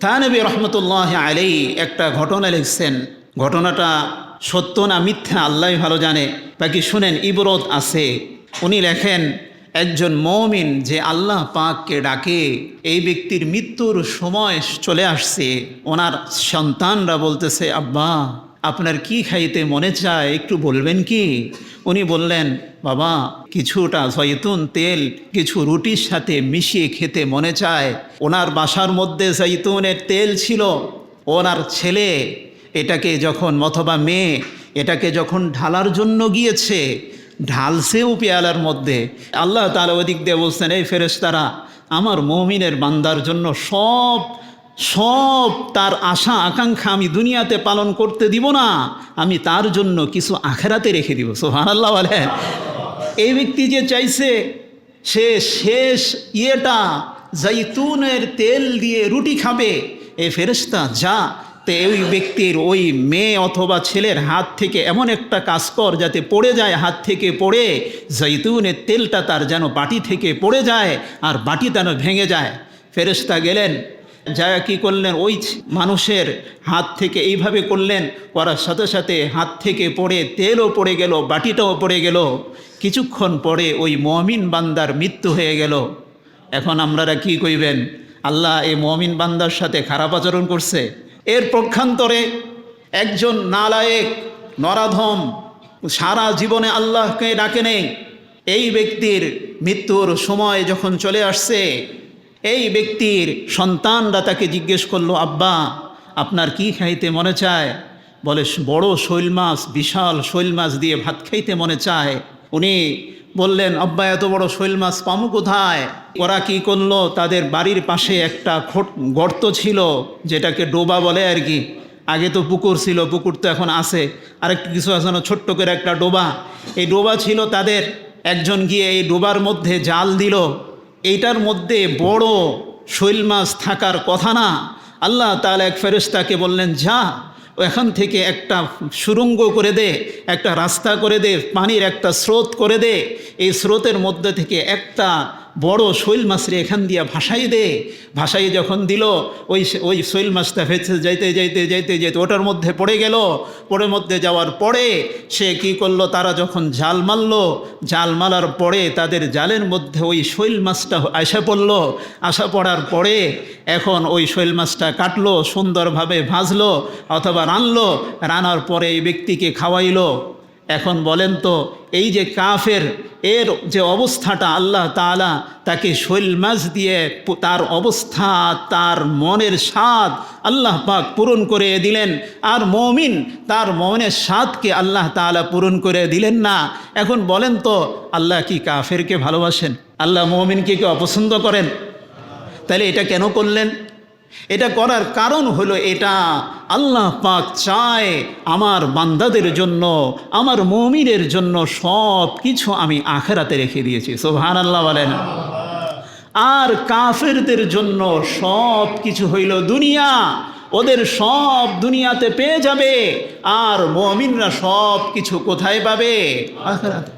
থানবী রহমতুল্লাহ আলী একটা ঘটনা লিখছেন। ঘটনাটা সত্য না মিথ্যা আল্লাহ ভালো জানে। বাকি শুনেন, ইবরত আছে। উনি লেখেন, একজন মৌমিন যে আল্লাহ পাককে ডাকে, এই ব্যক্তির মৃত্যুর সময় চলে আসছে। ওনার সন্তানরা বলতেছে, আব্বা আপনার কি খাইতে মনে চায় একটু বলবেন কি? উনি বললেন, বাবা, কিছুটা জৈতুন তেল, কিছু রুটির সাথে মিশিয়ে খেতে মনে চায়। ওনার বাসার মধ্যে জৈতুনের তেল ছিল। ওনার ছেলে, এটাকে যখন অথবা মেয়ে, এটাকে যখন ঢালার জন্য গিয়েছে, ঢালছেও পেয়ালার মধ্যে। আল্লাহ তালা ওদিক দিয়ে বলছেন, এই ফেরেস্তারা আমার মমিনের বান্দার জন্য সব সব তার আশা, আকাঙ্ক্ষা আমি দুনিয়াতে পালন করতে দিব না। আমি তার জন্য কিছু আখেরাতে রেখে দিব। সোহান আল্লাহ বলেন এই ব্যক্তি যে চাইছে, সে শেষ ইয়েটা জাইতুনের তেল দিয়ে রুটি খাবে। এ ফেরেস্তা যা। তে ওই ব্যক্তির ওই মেয়ে অথবা ছেলের হাত থেকে এমন একটা কাজ কর যাতে পড়ে যায়, হাত থেকে পড়ে। জৈতুনের তেলটা তার যেন বাটি থেকে পড়ে যায় আর বাটি যেন ভেঙে যায়। ফেরেস্তা গেলেন যা কি করলেন? ওই মানুষের হাত থেকে এইভাবে করলেন, করার সাথে সাথে হাত থেকে পড়ে তেলও পড়ে গেল, বাটিটাও পড়ে গেল। কিছুক্ষণ পরে ওই মমিন বান্দার মৃত্যু হয়ে গেল। এখন আপনারা কি কইবেন? আল্লাহ এই মমিন বান্দার সাথে খারাপ আচরণ করছে। এর পক্ষান্তরে একজন নালায়েক, নরাধম, সারা জীবনে আল্লাহকে ডাকে নেই। এই ব্যক্তির মৃত্যুর সময় যখন চলে আসছে এই ব্যক্তির সন্তানরা তাকে জিজ্ঞেস করল, আব্বা, আপনার কি খাইতে মনে চায়? বলে, বড় শৈল মাছ, বিশাল শৈল মাছ দিয়ে ভাত খাইতে মনে চায়। উনি বললেন, আব্বা, এত বড় শৈল মাছ পামু কোথায়? ওরা কি করল? তাদের বাড়ির পাশে একটা গর্ত ছিল, যেটাকে ডোবা বলে আর কি। আগে তো পুকুর ছিল, পুকুর তো এখন আছে। আরেকটু কিছু আছে না, ছোট্ট করে একটা ডোবা। এই ডোবা ছিল তাদের। একজন গিয়ে এই ডোবার মধ্যে জাল দিল। এইটার মধ্যে বড় শৈল মাছ থাকার কথা না। আল্লাহ তাহলে এক ফেরেস্তাকে বললেন, যা এখান থেকে একটা সুরঙ্গ করে দে, একটা রাস্তা করে দে, পানির একটা স্রোত করে দে। এই স্রোতের মধ্যে থেকে একটা বড় শৈল মাছরে এখান দিয়া ভাসাই দে। ভাসাই যখন দিল, ওই ওই শৈল মাছটা ভেসে যাইতে যাইতে যাইতে যাইতে ওটার মধ্যে পড়ে গেল। পড়ে মধ্যে যাওয়ার পরে সে কি করল, তারা যখন জাল মারলো, জাল মারার পরে তাদের জালের মধ্যে ওই শৈল মাছটা আসা পড়ল। আসা পড়ার পরে এখন ওই শৈল মাছটা কাটলো, সুন্দরভাবে ভাজলো অথবা রানলো। রানার পরে এই ব্যক্তিকে খাওয়াইলো। এখন বলেন তো, এই যে কাফের, এর যে অবস্থাটা আল্লাহ তালা তাকে শৈল মাছ দিয়ে তার অবস্থা, তার মনের স্বাদ আল্লাহ পাক পূরণ করে দিলেন। আর মমিন তার মনের স্বাদকে আল্লাহ তালা পূরণ করে দিলেন না। এখন বলেন তো, আল্লাহ কি কাফেরকে ভালোবাসেন? আল্লাহ মমিনকে কি অপছন্দ করেন? তাহলে এটা কেন করলেন? এটা করার কারণ হলো এটা। আল্লাহ পাক চায় আমার বান্দাদের জন্য, আমার মমিনের জন্য সব কিছু আমি আখেরাতে রেখে দিয়েছি। সোহান আল্লাহ বলেন। আর কাফেরদের জন্য সব কিছু হইল দুনিয়া। ওদের সব দুনিয়াতে পেয়ে যাবে, আর মমিনরা সব কিছু কোথায় পাবে? আখেরাতে।